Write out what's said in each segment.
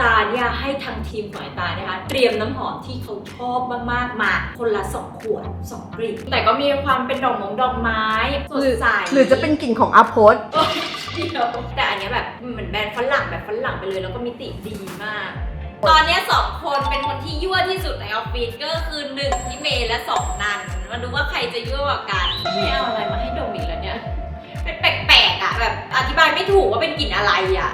ตาเนี่ยให้ทางทีมของไอตานะคะเตรียมน้ำหอมที่เขาชอบมากๆมาคนละสองขวดสองกลิ่นแต่ก็มีความเป็นดอกมงดอกไม้สดใสหรือจะเป็นกลิ่นของอาโพสเดียวแต่อันเนี้ยแบบเหมือนแบรนด์ฝรั่งแบบฝรั่งไปเลย แล้วก็มิติดีมาก ตอนเนี้ยสองคนเป็นคนที่ยั่วที่สุดในออฟฟิศก็คือหนึ่งพี่เมย์และสองนันมาดูว่าใครจะยั่วกว่ากันไม่เอาอะไรมาให้ดมอีกแล้วเนี่ยเป็นแปลกๆอะแบบอธิบายไม่ถูกว่าเป็นกลิ่นอะไรอะ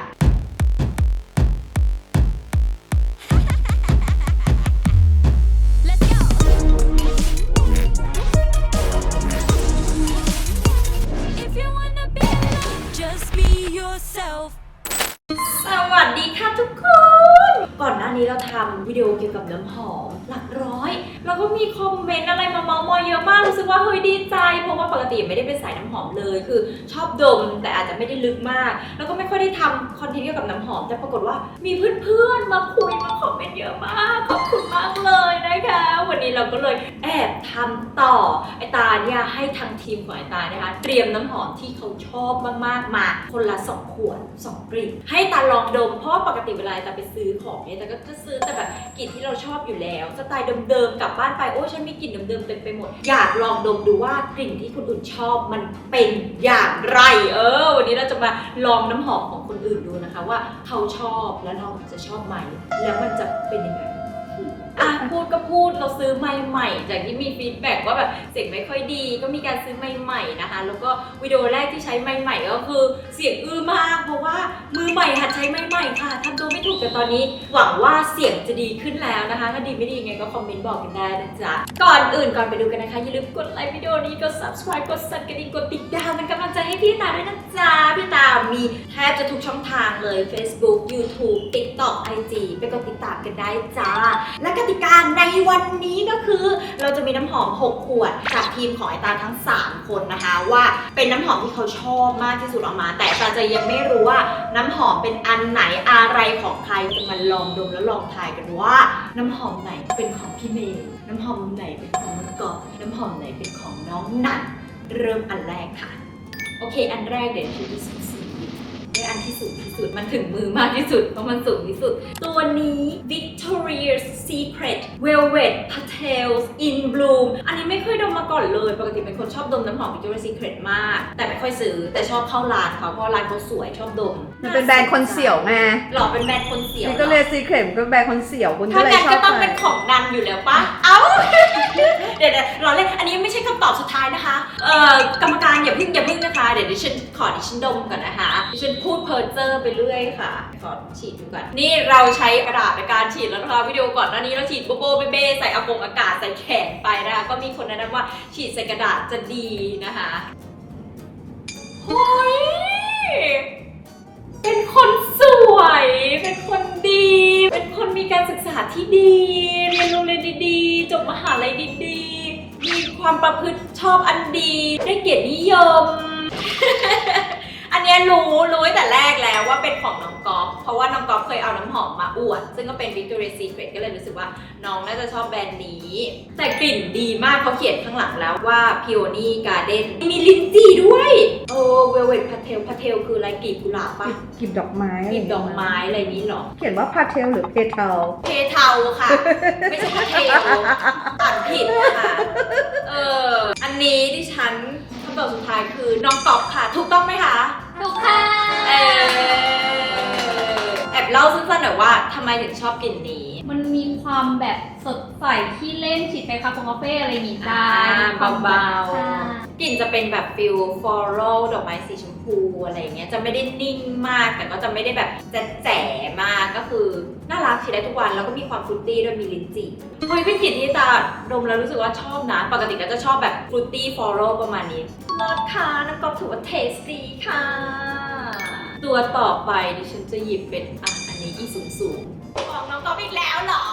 านี้เราทำวิดีโอเกี่ยวกับน้ำหอมหลักร้อย แล้วก็มีคอมเมนต์อะไรมาเมาส์มอยเยอะมากรู้สึกว่าเฮ้ยดีใจ เพราะว่าปกติไม่ได้เป็นสายน้ำหอมเลย คือชอบดมแต่อาจจะไม่ได้ลึกมาก แล้วก็ไม่ค่อยได้ทำคอนเทนต์เกี่ยวกับน้ำหอม แต่ปรากฏว่ามีเพื่อนๆมาคุยมาคอมเมนต์เยอะมากขอบคุณมากเลยนะคะ วันนี้เราก็เลยแอบทำต่อไอตาเนี่ยให้ทางทีมของไอตานะคะเตรียมน้ำหอมที่เขาชอบมากๆมาคนละสองขวดสองกลิ่นให้ตาลองดมเพราะปกติเวลาตาไปซื้อของเนี่ยตาก็จะซื้อแต่แบบกลิ่นที่เราชอบอยู่แล้ว สไตล์เดิมๆกลับบ้านไปโอ้ฉันมีกลิ่นเดิมๆเต็มไปหมด อยากลองดมดูว่ากลิ่นที่คนอื่นชอบมันเป็นอย่างไร เออ วันนี้เราจะมาลองน้ำหอมของคนอื่นดูนะคะ ว่าเขาชอบแล้วเราจะชอบไหมแล้วมันจะเป็นยังไง อะพูดก็พูดเราซื้อไม้ใหม่จากที่มีฟีดแบ็กว่าแบบเสียงไม่ค่อยดี ก็มีการซื้อไม้ใหม่นะคะ แล้วก็วิดีโอแรกที่ใช้ไม้ใหม่ก็คือเสียงอื้อมากเพราะว่ามือใหม่หัดใช้ไม้ใหม่ค่ะทำตัวไม่ถูกแต่ตอนนี้ หวังว่าเสียงจะดีขึ้นแล้วนะคะ ถ้าดีไม่ดียังไงก็คอมเมนต์บอกกันได้นะจ๊ะก่อนอื่นก่อนไปดูกันนะคะอย่าลืมกดไลค์วิดีโอนี้กด subscribe กดสั่นกระดิ่งกดติดดาวเป็นกำลังใจให้พี่ตาด้วยนะจ๊ะพี่ตามีแทบจะทุกช่องทางเลย Facebook YouTube TikTok IG ไปกดติดตามกันได้จ้าและกติกาในวันนี้ก็คือ เราจะมีน้ำหอม 6 ขวด จากทีมของไอตาทั้ง 3 คนนะคะ ว่าเป็นน้ำหอมที่เขาชอบมากที่สุดออกมา แต่ตาจะยังไม่รู้ว่าน้ำหอมเป็นอันไหนอะไรของใครจะมาลองดมแล้วลองทายกันว่า น้ำหอมไหนเป็นของพี่เมย์น้ำหอมไหนเป็นของน้องกอบน้ำหอมไหนเป็นของน้องนันเริ่มอันแรกค่ะ โอเค อันแรกเดี๋ยวที่สูงสุด ได้อันที่สูงที่สุด มันถึงมือมากที่สุด เพราะมันสูงที่สุด ตัวนี้ Victoria's Secret Velvet Petals in Bloom อันนี้ไม่เคยดมมาก่อนเลย ปกติเป็นคนชอบดมน้ำหอม Victoria's Secret มาก แต่ไม่ค่อยซื้อ แต่ชอบเข้าร้านเขาเพราะร้านเขาสวยชอบดม มันเป็นแบรนด์คนเสี่ยวไงหรอเป็นแบรนด์คนเสียวนี่หรก็อเลยซีเครตก็แบรนด์คนเสี่ยวคุณก็ถ้าเลยงั้นชอก็บต้องไปเป็นของนันอยู่แล้วปะเอ้า เดี๋ยวเดี๋ยวรอเล่นอันนี้ไม่ใช่คำตอบสุดท้ายนะคะ เอ่อกรรมการอย่าเพิ่งอย่าเพิ่งนะคะ เดี๋ยวดิฉันขอดิฉันดมก่อนนะคะ ดิฉันพูพูดเพอร์เจอร์ไปเรื่อยค่ะขอฉีดดูก่อน นี่เราใช้กระดาษในการฉีดแล้วนะคะวิดีโอก่อนหน้านี้เราฉีดโบโบเบเบ้ใส่อากงอากาศใส่แขนไปนะคะก็มีคนแนะนำว่าฉีดใส่กระดาษจะดีนะคะโอ้ยเป็นคนสวย เป็นคนดี เป็นคนมีการศึกษาที่ดี เรียนโรงเรียนดีๆ จบมหาลัยดีๆ มีความประพฤติชอบอันดี ได้เกียรตินิยม อันเนี้ยรู้รู้ตั้งแต่แรกแล้วว่าเป็นของน้องก๊อฟเพราะว่าน้องก๊อฟเคยเอาน้ำหอมมาอวด ซึ่งก็เป็น Victoria's Secret ก็เลยรู้สึกว่าน้องน่าจะชอบแบรนด์นี้ แต่กลิ่นดีมากเขาเขียนข้างหลังแล้วว่า Peony Garden มีลิ้นจี่ด้วยโอ้ Velvet Pastel Pastel คืออะไรกลีบกุหลาบปะกลีบดอกไม้กลีบดอกไม้อะไรนี้เหรอ เขียนว่าพาเทลหรือเพเทลเพเทาค่ะ ไม่ใช่พาเทลอ่านผิดค่ะเอออันนี้ดิฉันคำตอบสุดท้ายคือน้องกอบค่ะ ถูกต้องไหมคะ ถูกค่ะ เออ เล่าสั้นๆหน่อยว่าทำไมถึงชอบกลิ่นนี้ มันมีความแบบสดใสที่เล่นฉีดไปคาเฟ่คาเฟ่อะไรอย่างงี้ได้อ่ามีความเบาใช่ๆกลิ่นจะเป็นแบบฟิลฟลอรัลดอกไม้สีชมพูอะไรอย่างเงี้ยจะไม่ได้นิ่งมากแต่ก็จะไม่ได้แบบจะแจ๋มากก็คือน่ารักฉีดได้ทุกวันแล้วก็มีความฟรุตตี้ด้วยมีลิ้นจี่เฮ้ยเป็นกลิ่นที่ตาดมแล้วรู้สึกว่าชอบนะปกติก็จะชอบแบบฟรุตตี้ฟลอรัลประมาณนี้รสค่ะน้ำกอบถือว่าเทสตี้ค่ะ ตัวต่อไปดิฉันจะหยิบเป็นอะ อันนี้อีสูงสูงๆของน้องกอฟอีกแล้วเหรอ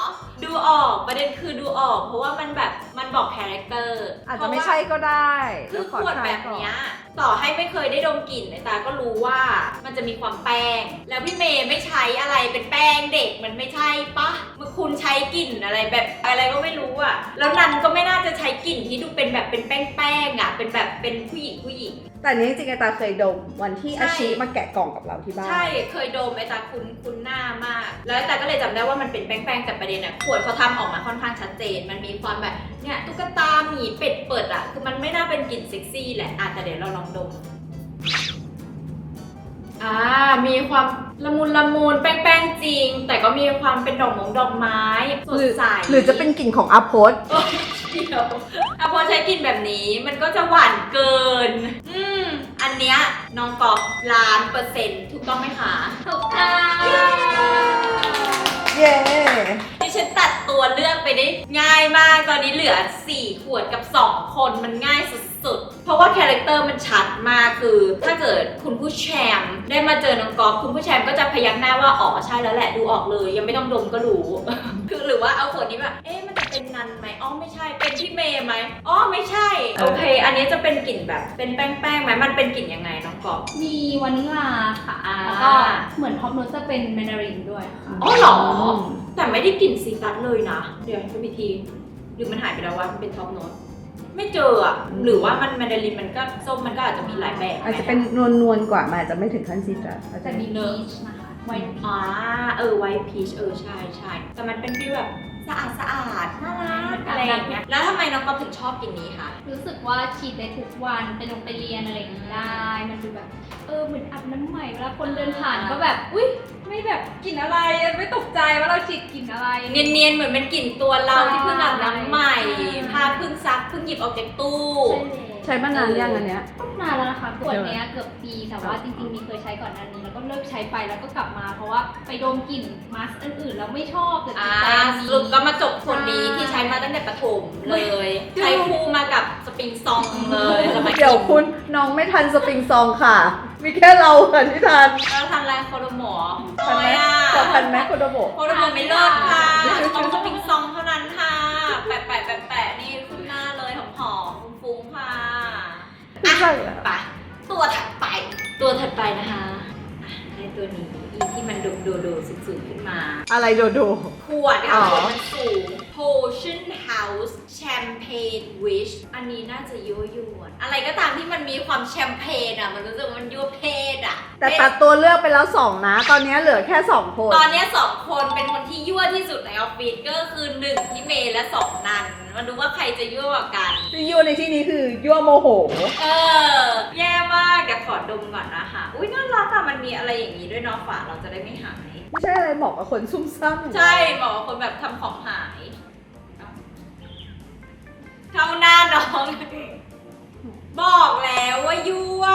ดูออกประเด็นคือดูออก เพราะว่ามันแบบ มันบอกคาแรคเตอร์อาจจะไม่ใช่ก็ได้คือเดี๋ยขวดทาแบบก่อนเนี้ยต่อให้ไม่เคยได้ดมกลิ่นไอ้ตาก็รู้ว่ามันจะมีความแป้ง แล้วพี่เมย์ไม่ใช้อะไรเป็นแป้งเด็กมันไม่ใช่ปะมันคุณใช้กลิ่นอะไรแบบอะไรก็ไม่รู้อะแล้วนันก็ไม่น่าจะใช้กลิ่นที่ดูเป็นแบบเป็นแป้งๆอะเป็นแบบเป็นผู้หญิงผู้หญิงแต่อันนี้จริงๆไอตาเคยดมวันที่ใช่อาชิมาแกะกล่องกับเราที่บ้าน ใช่เคยดมไอ้ตาคุณคุณหน้ามาก แล้วแต่ก็เลยจำได้ว่ามันเป็นแป้งๆแต่ประเด็นอะขวดเขาทำออกมาค่อนข้างชัดเจน มันมีความแบบเนี่ยตุ๊กตาหมีเป็ดเปิดอะคือมันไม่น่าเป็นกลิ่นเซ็กซี่แหละอะแต่เดี๋ยวเราลองดมอ่ามีความละมุนละมุนแป้งๆจริง แต่ก็มีความเป็นดอกมงดอกไม้สดหรือใสหรือจะเป็นกลิ่นของอาโพสโอ๊ยเดี๋ยวอะพอใช้กลิ่นแบบนี้มันก็จะหวานเกิน อืมอันเนี้ยน้องกอบล้านเปอร์เซ็นต์ถูกต้องไหมคะถูกค่ะ เย้ ดิฉันตัด ตัวเลือกไปได้ง่ายมากตอนนี้เหลือ 4 ขวดกับ 2 คนมันง่ายสุดๆ เพราะว่าคาแรคเตอร์มันชัดมากคือ ถ้าเกิดคุณผู้แชมป์ได้มาเจอน้องกอฟคุณผู้แชมป์ก็จะพยักหน้าว่าอ๋อใช่แล้วแหละดูออกเลย ยังไม่ต้องดมก็รู้ คือหรือว่าเอาขวดนี้แบบเอ๊ะมันจะเป็นนันไหมอ๋อไม่ใช่เป็นพี่เมย์ไหมอ๋อไม่ใช่โอเค อันนี้จะเป็นกลิ่นแบบเป็นแป้งๆไหมมันเป็นกลิ่นยังไงน้องกอฟมีวานิลลาค่ะอ่าแล้วก็เหมือนท็อปโนตจะเป็นแมนดารินด้วยค่ะ อ๋อเหรอ แต่ไม่ได้กลิ่นซีตัสเลยนะ เดี๋ยวให้พี่ทีหรือมันหายไปแล้วว่ามันเป็นท็อปโน้ตไม่เจออะหรือว่ามันแมนดารินมันก็ส้มมันก็อาจจะมีหลายแบบอาจจะเป็นนวลนวลๆกว่ามันอาจจะไม่ถึงขั้นซีตรัสอาจจะแต่มีพีชนะคะไวท์พีอ่าเออไวท์พีชเออใช่ใช่แต่มันเป็นฟีลแบบ สะอาดสะอาดน่ารักอะไรอย่างเงี้ยแล้วทำไมน้องก๊อฟถึงชอบกลิ่นนี้คะรู้สึกว่าฉีดได้ทุกวันไปลงไปเรียนอะไรอย่างนี้ได้ มันดูแบบเออเหมือนอาบน้ำใหม่เวลาคนเดินผ่านก็แบบอุ้ยไม่แบบกลิ่นอะไรไม่ตกใจว่าเราฉีดกลิ่นอะไร เนียนๆเหมือนเป็นกลิ่นตัวเราที่เพิ่งอาบน้ำใหม่ใช่ผ้าเพิ่งซักเพิ่งหยิบออกจากตู้ ใช้มานานยังอันเนี้ยก็นานแล้วนะคะขวดเนี้ยเกือบปีแต่ว่าจริงๆมีเคยใช้ก่อนหน้านี้แล้วก็เลิกใช้ไปแล้วก็กลับมา เพราะว่าไปดมกลิ่นมาสก์อื่นๆแล้วไม่ชอบแต่ติอ่าดใจอันสนี้รุปก็มาจบคนนี้ใช่ที่ใช้มาตั้งแต่ประถมเลย ใช้คู่มากับสปริงซองเลยสมัยเดี๋ยวคุณน้องไม่ทันสปริงซองค่ะ มีแค่เราค่ะที่ทันแล้วทันแรงโคโดโมะทันไหมน้อยพออะทันไหมโคโดโบะโคโดโมะไม่เลิศค่ะต้องสปริงซองเท่านั้นค่ะแปะแปะแปะแปะนี่ขึ้นหน้าเลยหอมหอมๆฟุ้งๆค่ะ ไม่ใช่แล้วไปตัวถัดไปตัวถัดไปนะคะอะในตัวนี้อีที่มันดูดูดูสูงๆขึ้นมา อะไรโดโด ขวดอ๋ค่ะอขวดมันสูง Potion House Champagne Wish อันนี้น่าจะยั่วยวนอะไรก็ตามที่มันมีความแชมเปญอะ มันรู้สึกว่ามันยั่วเพศอะแต่ตัดตัวเลือกไปแล้วสองนะ ตอนนี้เหลือแค่สองคน ตอนเนี้ยสองคนเป็นคนที่ยั่วที่สุดในออฟฟิศก็คือหนึ่งพี่เมย์และสองนันมาดูว่าใครจะยั่วกว่ากันที่ยั่วในที่นี้คือยั่วโมโห เออ แย่มากเดี๋ยวขอดมก่อนนะคะ อุ้ยน่ารักอะมันมีอะไรอย่างนี้ด้วยเนาะฝาเราจะได้ไม่หาย ไม่ใช่อะไรเหมาะกับคนซุ่มซ่ามอย่างเราใช่บอกว่าคนแบบทำของหาย เข้าหน้าน้อง บอกแล้วว่ายั่ว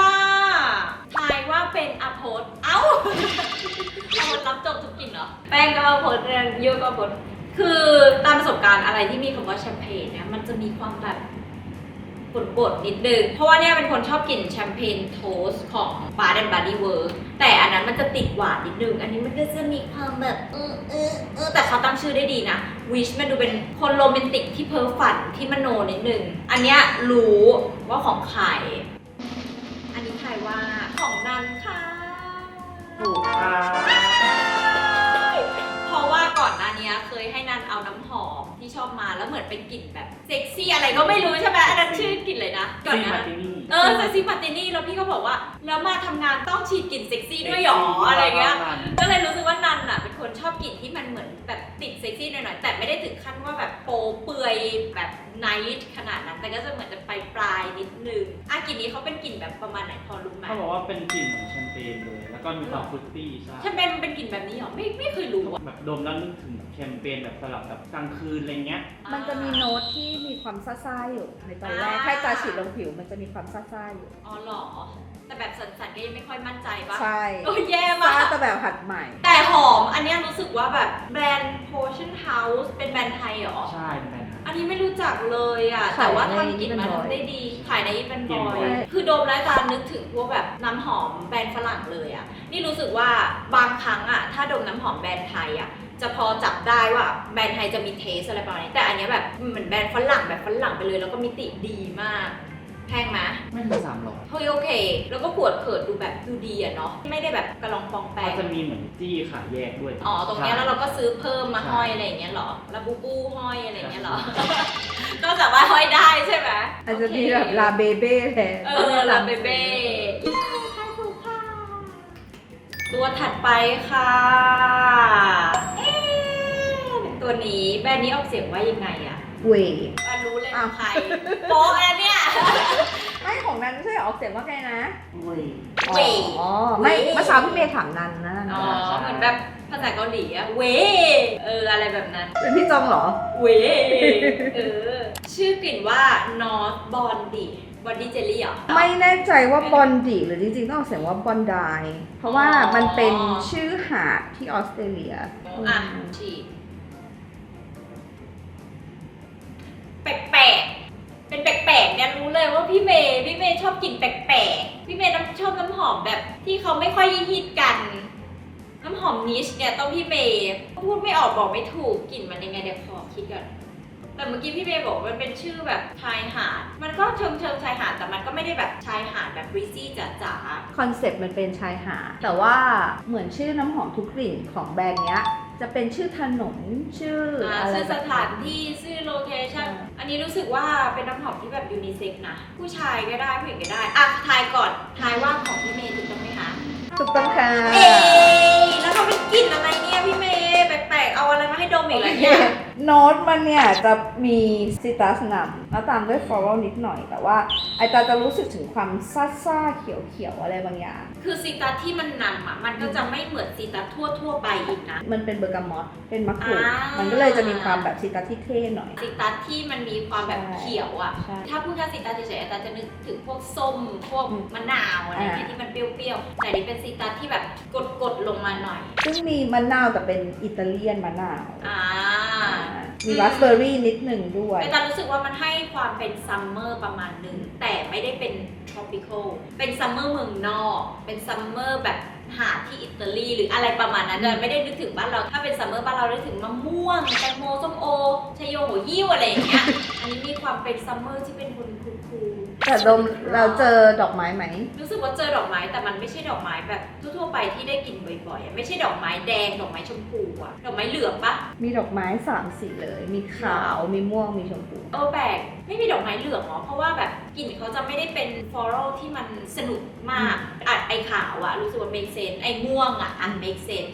ทายว่าเป็นอโพสเอ้าอโพสรับจบทุกกลิ่นเหรอ แป้งก็อโพสเรื่องยั่วก็อโพสคือตามประสบการณ์อะไรที่มีคำว่าแชมเปญเนี่ยมันจะมีความแบบ บดๆนิดนึง เพราะว่าเนี่ยเป็นคนชอบกินแชมเปญโทสของ b a d and Body Works แต่อันนั้นมันจะติดหวานนิดนึง อันนี้มันก็จะมีความแบบเออเออเออแต่เขาตั้งชื่อได้ดีนะวิชมันดูเป็นคนโรแมนติกที่เพ้อฝันที่มโนนิดนึง อันเนี้ยรู้ว่าของใครอันนี้ใครว่าของนันค่ะถูกค่ะเพราะว่าก่อนหน้านี้เคยให้นันเอาน้ำหอม ที่ชอบมาแล้วเหมือนเป็นกลิ่นแบบเซ็กซี่อะไรก็ไม่รู้ใช่ไหมอันนั้นชื่อกลิ่นเลยนะก่อนซีหมานะตินี่ เออเซ็กซี่มาร์ตินี่แล้วพี่ก็บอกว่า แล้วมาทำงานต้องฉีดกลิ่นเซ็กซี่ด้วยหรออะไรเงี้ยก็เลยรู้สึกว่านันอะเป็นคนชอบกลิ่นที่มันเหมือนแบบติดเซ็กซี่หน่อยๆแต่ไม่ได้ถึงขั้นว่าแบบโปเปื่อยแบบไนท์ขนาดนั้น แต่ก็จะเหมือนจะไปปลายๆนิดนึงอะกลิ่นนี้เขาเป็นกลิ่นแบบประมาณไหนพอรู้ไหมเขาบอกว่าเป็นกลิ่นเหมือนแชมเปญเลยแล้ว ก็มีความฟรุตตี้ใช่ใช่เป็นเป็นกลิ่นแบบนี้เหรอไม่ไม่เคยรู้อะแบบดมแล้วนึกถึงแชมเปญแบบสลับกับกลางคืนอะไรเงี้ย มันจะมีโน้ตที่มีความซ่าๆอยู่ในตอนแรกแค่ตาฉีดลงผิวมันจะมีความซ่าๆอยู่ อ๋อเหรอ แต่แบบสันๆก็ยังไม่ค่อยมั่นใจปะใช่โอ้ยแย่มาซาก แต่แบบหัดใหม่ แต่หอมอันเนี้ยรู้สึกว่าแบบแบรนด์ Potion House เป็นแบรนด์ไทยเหรอ ใช่เป็นแบบนั้น อันนี้ไม่รู้จักเลยอะขายแต่ว่าในทำกลิ่นมา Even Boy ทำได้ดี ขายในอีเป็นบ Even อย Boy คือดมแล้วจะนึกถึงพวกแบบน้ำหอมแบรนด์ฝรั่งเลยอะ นี่รู้สึกว่าบางครั้งอะ ถ้าดมน้ำหอมแบรนด์ไทยอะจะพอจับได้ว่าแบรนด์ไทยจะมีเทสอะไรประมาณนี้แต่อันเนี้ยแบบเหมือนแบรนด์ฝรั่งแบบฝรั่งไปเลย แล้วก็มิติดีมาก แพงไหมไม่ถึงสามร้อยเฮ้ยโอเค แล้วก็ขวดเขิดดูแบบดูดีอะเนาะ ไม่ได้แบบกระลองปองแปก็งจะมีเหมือนจี้ขายแยกด้วยอ๋อ ตรงเนี้ยใช่แล้วเราก็ซื้อเพิ่มมาห้อยอะไรอย่างเงี้ยเหรอ แล้วบูบูห้อยอะไรอย่างเงี้ยเหรอ ก็สามารถห้อยได้ใช่ไหมอาจจะมีโเคแบบลาเบเบ้แทนเออลาเบเบ้ตัวถัดไปค่ะเอ๊ะตัวนี้แบรนด์นี้ออกเสียงว่ายังไงอะ เว อะรู้เลยอ้าวใครโป๊ะอันเนี่ย ไม่ของนั้นไม่ใช่ออกเสียงว่าไงนะเว้ยเวอ๋อไม่เวเมื่อเช้าพี่เมย์ถามนันนะอ๋อใช่เหมือนแบบภาษาเกาหลีอะเวเอออะไรแบบนั้น เป็นพี่จองเหรอ เวเออชื่อกลิ่นว่า North Bondi Body Jelly เหรอ ไม่แน่ใจว่าบอนดีหรือจริงๆต้องออกเสียงว่าบอนไดเพราะว่ามันเป็นชื่อหาดที่ออสเตรเลียอะอืมฉีดแปลกๆเป็นแปลกๆ เนี่ยรู้เลยว่าพี่เมย์พี่เมย์ชอบกลิ่นแปลกๆ พี่เมย์น้ำชอบน้ำหอมแบบที่เขาไม่ค่อยฮิตกัน น้ำหอมนิชเนี่ยต้องพี่เมย์พูดไม่ออกบอกไม่ถูกกลิ่นมันยังไงเดี๋ยวขอคิดก่อนแต่เมื่อกี้พี่เมย์บอกมันเป็นชื่อแบบชายหาด มันก็เชิงเชิงชายหาดแต่มันก็ไม่ได้แบบชายหาดแบบริซี่จ๋าๆคอนเซ็ปต์มันเป็นชายหาดแต่ว่าเหมือนชื่อน้ำหอมทุกกลิ่นของแบรนด์เนี้ย จะเป็นชื่อถนนชื่ออ่าอะไรชื่อแบสบถานที่ชื่อโลเคชั่นใช่อันนี้รู้สึกว่าเป็นน้ำหอมที่แบบยูนิเซ็กนะ ผู้ชายก็ได้ผู้หญิงก็ได้ อะทายก่อนทายว่าของพี่เมย์ถูกต้องไหมคะถูกต้องค่ะเอ๊ะแล้วเขาเป็นกลิ่นอะไรเนี่ยพี่เมย์แปลกๆเอาอะไรมาให้ดมอีกแล้วเนี่ยโน้ตมันเนี่ยจะมีซิตรัสนำแล้วตามด้วยฟลอรัลนิดหน่อยแต่ว่าไอตาจะรู้สึกถึงความซ่าซ่าๆเขียวเขียวๆอะไรบางอย่าง คือซีตัสที่มันนำอะมันก็จะไม่เหมือนซีตัสทั่วทั่วๆไปอีกนะ มันเป็นเบอร์กามอตเป็นมะกรูดอ่ามั มันก็เลยจะมีความแบบซิตรัสที่เท่หน่อย ซีตัสที่มันมีความแบบใช่เขียวอะ ใช่ ถ้าพูดแค่ซีตัสเฉยๆอาจารย์จะนึกถึงพวกส้มพวกอืมมะนาวอะไรอย่างเงี้ยอ่า ที่มันเปรี้ยวๆ แต่อันนี่เป็นซีตัสที่แบบกดๆลงมาหน่อย ซึ่งมีมะนาวแต่เป็นอิตาเลียนมะนาวอ่ามีราสเบอร์รี่นิดหนึ่งด้วย อาจารย์รู้สึกว่ามันให้ความเป็นซัมเมอร์ประมาณหนึ่งแต่ไม่ได้เป็น tropical เป็นซัมเมอร์เมืองนอก เป็นซัมเมอร์แบบหาดที่อิตาลีหรืออะไรประมาณนั้นอืมจะไม่ได้นึกถึงบ้านเราถ้าเป็นซัมเมอร์บ้านเรานึกถึงมะม่วงแตงโมส้มโอชะโยหัวยิ้วอะไรอย่างเงี้ยอันนี้มีความเป็นซัมเมอร์ที่เป็นคนคูลๆ แต่ดมเราเจอดอกไม้ไหม รู้สึกว่าเจอดอกไม้แต่มันไม่ใช่ดอกไม้แบบทั่วๆไปที่ได้กินบ่อยๆอะไม่ใช่ดอกไม้แดงดอกไม้ชมพูอะดอกไม้เหลืองปะมีดอกไม้สามสีเลย มีขาว มีม่วง มีชมพู เออแปลกไม่มีดอกไม้เหลืองเหรอเพราะว่าแบบกลิ่นเขาจะไม่ได้เป็นฟลอรัลที่มันสนุกมากอาจไอขาวอะรู้สึกว่า make sense ไอม่วงอะอัน make sense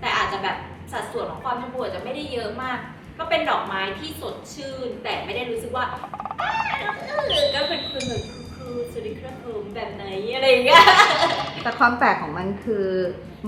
แต่อาจจะแบบสัดส่วนของความชมพูอาจจะไม่ได้เยอะมาก ก็เป็นดอกไม้ที่สดชื่น แต่ไม่ได้รู้สึกว่าอ้าวเออก็เป็นคือแบบคือสุริเคราะห์แบบไหนอะไรอย่างเงี้ยแต่ความแปลกของมันคือ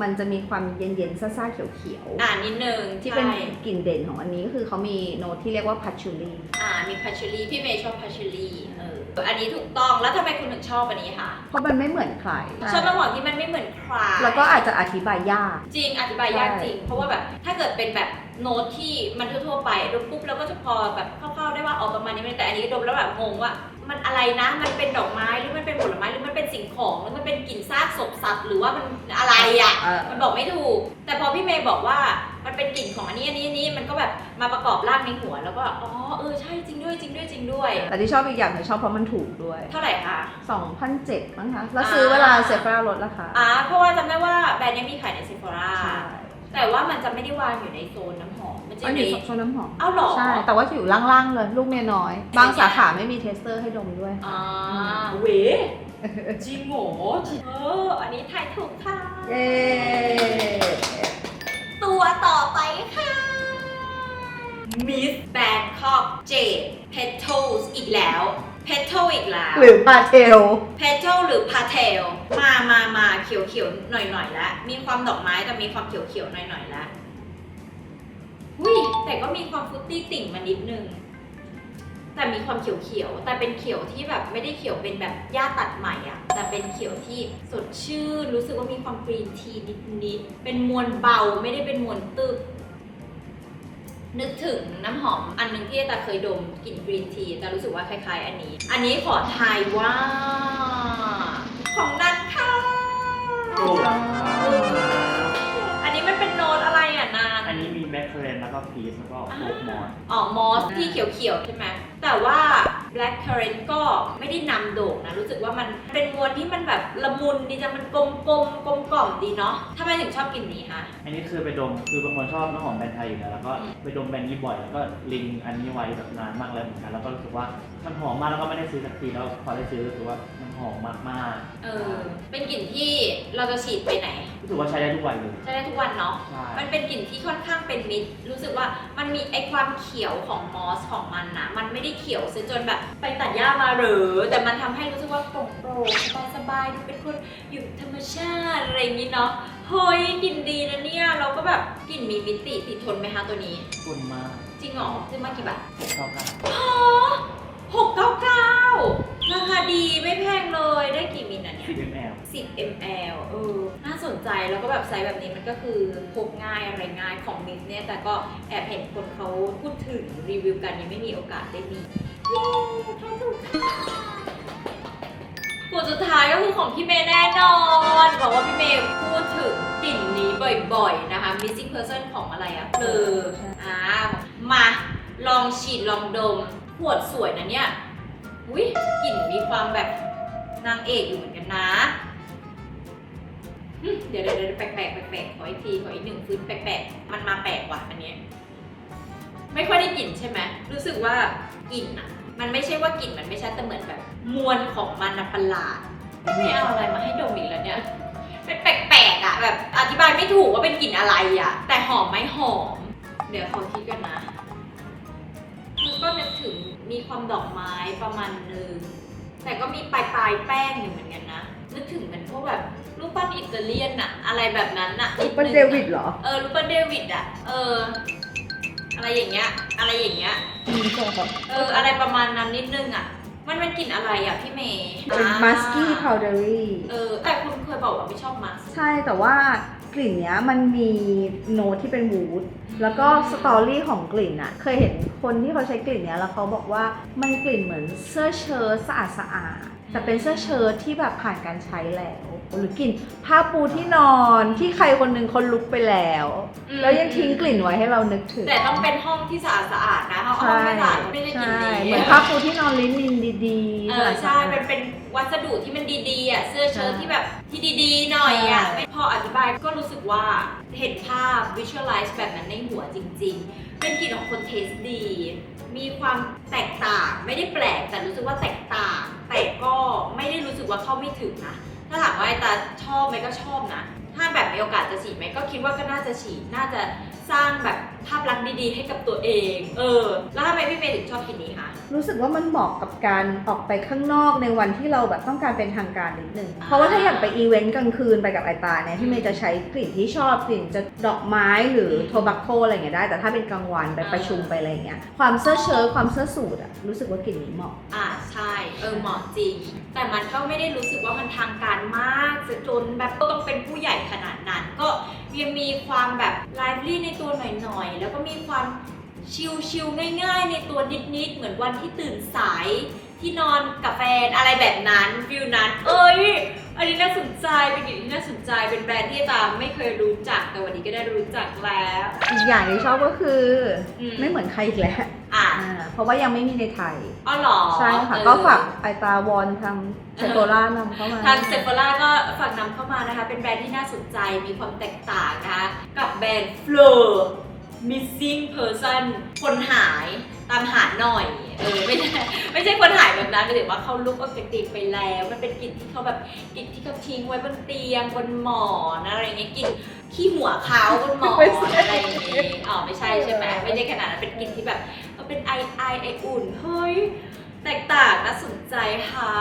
มันจะมีความเย็นๆซ่าๆเขียวอ่านิดนึงๆที่เป็นใช่กลิ่นเด่นของอันนี้คือเขามีโน้ตที่เรียกว่าพัชชูรีอ่ามีพัชรีพี่เมย์ชอบพัชรีเอออันนี้ถูกต้องแล้วทำไมคุณถึงชอบอันนี้คะเพราะมันไม่เหมือนใครชอบน้ำหอมที่มันไม่เหมือนใครแล้วก็อาจจะอธิบายยาก จริงอธิบายยากใช่จริง เพราะว่าแบบถ้าเกิดเป็นแบบ โน้ตที่มันทั่วๆไปดมปุ๊บเราก็จะพอแบบคร่าวๆได้ว่าออกประมาณนี้แต่อันนี้ดมแล้วแบบงงว่า มันอะไรนะ มันเป็นดอกไม้หรือมันเป็นผลไม้หรือมันเป็นสิ่งของหรือมันเป็นกลิ่นซากศพสัตว์หรือว่ามันอะไรอะเออมันบอกไม่ถูก แต่พอพี่เมย์บอกว่ามันเป็นกลิ่นของอันนี้อันนี้อันนี้มันก็แบบมาประกอบร่างในหัวแล้วก็อ๋อเออใช่จริงด้วยจริงด้วยจริงด้วย แต่ที่ชอบอีกอย่างคือชอบเพราะมันถูกด้วย เท่าไหร่คะ2,007มั้งคะแล้วซื้อเวลาเซฟราลดราคาอ่าเพราะว่าจำได้ว่าแบรนด์นี้มีขายในเซฟ h ราใช่ แต่ว่ามันจะไม่ได้วางอยู่ในโซนน้ำหอม มันจะอันอนี้ยู่ในโซนน้ำหอม เอ้าเหรอ ใช่ แต่ว่าอยู่ล่างๆเลย ลูกเมียน้อย บางสาขาไม่มีเทสเตอร์ให้ดมด้วย อ่าเวจริงโหเออ อันนี้ทายถูกค่ะ เย้ตัวต่อไปค่ะ Miss Bangkok Jade Petals อีกแล้ว Petal อีกแล้ว หรือปาเทล Petal หรือ Patel มามามาเขียว เขียวๆหน่อยหน่อยๆแล้วมีความดอกไม้แต่มีความเขียวเขียวๆหน่อยหน่อยๆแล้วอุ้ยแต่ก็มีความฟรุตตี้ติ่งมานิดนึงแแต่มีความเขียวๆ แต่เป็นเขียวที่แบบไม่ได้เขียวเป็นแบบหญ้าตัดใหม่อะแต่เป็นเขียวที่สดชื่น รู้สึกว่ามีความกรีนทีนิดๆ เป็นมวลเบาไม่ได้เป็นมวลตึก นึกถึงน้ำหอมอันหนึงที่แต่เคยดมกลิ่นกรีนทีแต่รู้สึกว่าคล้ายๆ อันนี้ อันนี้ขอทายว่า ของนันค่ะ โอ้อันนี้มันเป็นโน้ตอะไรอะนาน อันนี้มีแบ็คเคอร์เรนแล้วก็พีชแล้วก็โอ๊กมอนอ๋อ มอสที่เขียวๆใช่ไหม แต่ว่า black currant ก็ไม่ได้นำโด่งนะ รู้สึกว่ามันเป็นมวลที่มันแบบละมุนดีจังมันกลมๆกลมกล่อมดีเนาะทำไมถึงชอบกลิ่นนี้คะ อันนี้คือไปดมคือเป็นคนชอบน้ำหอมแบรนด์ไทยอยู่แล้วแล้วก็อืมไปดมแบรนด์นี้บ่อยแล้วก็ลิงก์อันนี้ไว้แบบนานมากแล้วเหมือนกันแล้วก็รู้สึกว่ามันหอมมากแล้วก็ไม่ได้ซื้อสักทีแล้วพอได้ซื้อรู้สึกว่ามัน หอมมากๆเออ เป็นกลิ่นที่เราจะฉีดไปไหนรู้สึกว่าใช้ได้ทุกวันเลยใช้ได้ทุกวันเนาะ ใช่มันเป็นกลิ่นที่ค่อนข้างเป็นมิตร รู้สึกว่ามันมีไอความเขียวของมอสของมันนะมันไม่ได้เขียวซะจนแบบไปตัดหญ้ามาหรือ แต่มันทำให้รู้สึกว่าโปร่งโปร่งสบายสบายๆดูเป็นคนอยู่ธรรมชาติอะไรอย่างนี้เนาะ เฮ้ยกลิ่นดีนะเนี่ย เราก็แบบกลิ่นมีมิติติดทนไหมคะตัวนี้ คุณมากจริงเหรอซื้อมากี่บาท ชอบกันหกเก้าเก้า ราคาดีไม่แพงเลยได้กี่มิลอะเนี่ยซีเอ็มแอล10 ml เออ น่าสนใจแล้วก็แบบไซส์แบบนี้มันก็คือพกง่ายอะไรง่ายของมิกเนี่ย แต่ก็แอบเห็นคนเขาพูดถึงรีวิวกันยังไม่มีโอกาสได้มีเย้ทายถูกขวดสุดท้ายก็คือของพี่เมย์แน่นอนบอกว่าพี่เมย์พูดถึงกลิ่นนี้บ่อยๆนะคะ missing person ของอะไรอะเอออ่ามาลองฉีดลองดมขวดสวยนะเนี่ย อุ้ยกลิ่นมีความแบบนางเอกอยู่เหมือนกันนะหึเดี๋ยวเดี๋ยวเดี๋ยวแปลกแปลกแปลกๆขออีกทีขออีกหนึ่งฟื้นแปลกๆ มันมาแปลกว่ะอันเนี้ยไม่ค่อยได้กลิ่นใช่ไหมรู้สึกว่ากลิ่นอะ มันไม่ใช่ว่ากลิ่นมันไม่ใช่แต่เหมือนแบบ มวลของมันนะประหลาดไม่เอาอะไรมาให้ดมอีกแล้วเนี่ยเป็นแปลกๆอะแบบอธิบายไม่ถูกว่าเป็นกลิ่นอะไรอะ แต่หอมไหมหอม เดี๋ยวขอคิดกันนะ ก็นึกถึงมีความดอกไม้ประมาณนึงแต่ก็มีปลายปลายๆแป้งอยู่เหมือนกันนะนึกถึงเหมือนพวกแบบรูปปั้นอิตาเลียนอะอะไรแบบนั้นอะนี่เป็นเดวิดเหรอเออรูปปั้นเดวิดอะเออ อะไรอย่างเงี้ย อะไรอย่างเงี้ยมีตัวแบบเออ อะไรประมาณนั้นนิดนึงอะมันเป็นกลิ่นอะไรอะพี่เมย์เป็นอ่ามัสกี้พาวเดอรี่เออแต่คุณเคยบอกว่าไม่ชอบมัสใช่แต่ว่าก ลิ่นเนี้ยมันมีโน้ตที่เป็นวูดแล้วก็สตอรี่ของกลิ่นอะเคยเห็นคนที่เขาใช้กลิ่นเนี้ยแล้วเขาบอกว่ามันกลิ่นเหมือนเสื้อเชิ้ตสะอาดสะอาดๆแต่เป็นเสื้อเชิ้ตที่แบบผ่านการใช้แล้ว หรือกลิ่นผ้าปูที่นอนที่ใครคนหนึงคนลุกไปแล้ว อืม แล้วยังทิ้งกลิ่นไว้ให้เรานึกถึง แต่ต้องเป็นห้องที่สะอาดสะอาดๆนะห้องใช่ไม่สะอาดก็ไม่ได้กลิ่นใช่ ดีเหมือนผ้าปูที่นอนลิ้นมินดีๆเอสะออาดๆใช่มันเป็นวัสดุที่มันดีๆอะเสื้อเชิ้ตใช่ที่แบบที่ดีๆหน่อยอะใช่ไม่พออธิบายก็รู้สึกว่าเห็นภาพ visualize แบบนั้นในหัวจริง ๆ เป็นกลิ่นของคนเทสดี มีความแตกต่างไม่ได้แปลกแต่รู้สึกว่าแตกต่าง แต่ก็ไม่ได้รู้สึกว่าเข้าไม่ถึงนะ ถ้าถามว่าไอตาชอบไหมก็ชอบนะ ถ้าแบบมีโอกาสจะฉีดไหมก็คิดว่าก็น่าจะฉีด น่าจะสร้างแบบภาพลักษณ์ดีๆ ให้กับตัวเอง เออ แล้วทำไมพี่เมย์ถึงชอบกลิ่นนี้คะ รู้สึกว่ามันเหมาะกับการออกไปข้างนอกในวันที่เราแบบต้องการเป็นทางการนิดนึง เพราะว่าถ้าอยากไปอีเวนต์กลางคืนไปกับไอตาเนี่ยพี่เมย์จะใช้กลิ่นที่ชอบกลิ่นจะดอกไม้หรือโทบักโ o อะไรอย่างเงี้ยได้ แต่ถ้าเป็นกลางวันไปประชุมไปอะไรอย่างเงี้ยความเสื้อเชิ้ตความเสื้อสูทอะรู้สึกว่ากลิ่นนี้เหมาะ อ่าใช่เออเหมาะจริง แต่มันก็ไม่ได้รู้สึกว่ามันทางการมากจะจนแบบต้องเป็นผู้ใหญ่ขนาดนั้น ก็ยังมีความแบบไลฟ์ลี่ในตัวหน่อยๆแล้วก็มีความ ชิลๆง่ายๆ ในตัวนิดๆ เหมือนวันที่ตื่นสายที่นอนกับแฟนอะไรแบบนั้นฟิลนั้น เอ้ยอันนี้น่าสนใจเป็นกลิ่นที่น่าสนใจเป็นแบรนด์ที่ตามไม่เคยรู้จักแต่วันนี้ก็ได้รู้จักแล้ว อีกอย่างที่ชอบก็คืออม ไม่เหมือนใครอีกแล้วอะ อ่าเพราะว่ายังไม่มีในไทย อ๋อเหรอใช่ค่ะ เออก็ฝากไอตาวอนทางเซโกล่านำเข้ามา ทางเซฟ h ร่าก็ฝากนำเข้ามานะคะ เป็นแบรนด์ที่น่าสนใจมีความแตกต่างนะคะ กับแบรนด์ Flow Missing Person คนหายตามหาหน่อย เออไม่ใช่ไม่ใช่คนหายแบบนั้นหมายถึงว่าเขาลุกออบเจกตีฟไปแล้ว มันเป็นกลิ่นที่เขาแบบกลิ่นที่เขาทิ้งไว้บนเตียงบนหมอนอะไรอย่างเงี้ยกลิ่นขี้หัวเขาบนหมอนไม่ใช่อะไรอย่างเงี้ยอ๋อไม่ใช่ใช่ไหมไม่ได้ขนาดนั้นเป็นกลิ่นที่แบบเออเป็นไอไอไออุ่นเฮ้ยแตกต่างน่าสนใจค่ะ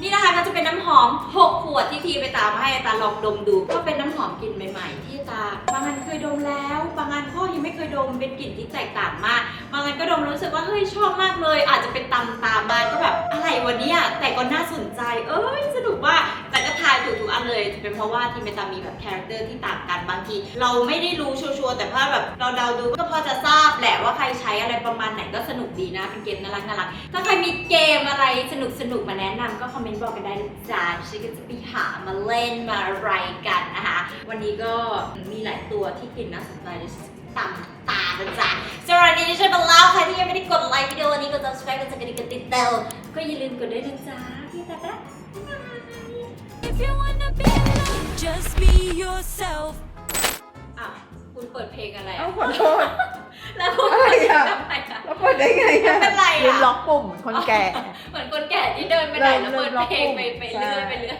นี่นะคะก็จะเป็นน้ำหอม 6 ขวดที่ทีไปตามมาให้ตาลองดมดู ก็เป็นน้ำหอมกลิ่นใหม่ๆ ที่ตาบางอันเคยดมแล้ว บางอันก็ยังไม่เคยดมเป็นกลิ่นที่แตกต่างมาก บางอันก็ดมรู้สึกว่าเฮ้ยชอบมากเลย อาจจะเป็นตำตามมาก็แบบอะไรวันนี้แต่ก็น่าสนใจ เอ้ยสนุกว่าก แต่ก็ทายถูกทุกอันเลยเป็นเพราะว่าทีมเมตามีแบบคาแรคเตอร์ที่ต่างกันบางที เราไม่ได้รู้ชัวร์ๆแต่ถ้าแบบเราเดาดูก็พอจะทราบแหละว่าใครใช้อะไรประมาณไหนก็สนุกดีนะเป็นเกมน่ารักน่ารักถ้าใครมีเกมอะไรสนุกสนุกๆมาแนะนำก็คอมเมนต์บอกกันได้นะจ๊ะฉันก็จะไปหามาเล่นมาอะไรกันนะคะวันนี้ก็มีหลายตัวที่กินน่าสนใจเลยตามตานะจ๊ะสำหรับวันนี้ดิฉันเป็นแล้วใครที่ยังไม่ได้กดไลค์วิดีโอนี้กด subscribe กดสั่นกระดิ่งกดติดตาก็อย่าลืมกดด้วยนะจ๊ะที่ตาตา If you wanna be loved, just be yourself. อะ คุณเปิดเพลงอะไรเอ้าอะขอโทษ แล้วคุณอะไรเปิดเพลงอะทำไมอะแล้วเปิดได้ไงไม่เป็นไรลืมอะล็อกปุ่มเหมือนคนแก่ เหมือนคนแก่ที่เดินไปไหนแล้วเริ่เปิมดเริ่มเพลงไปล็อกปุ่มไปเรื่อย ใช่ ไปเรื่อย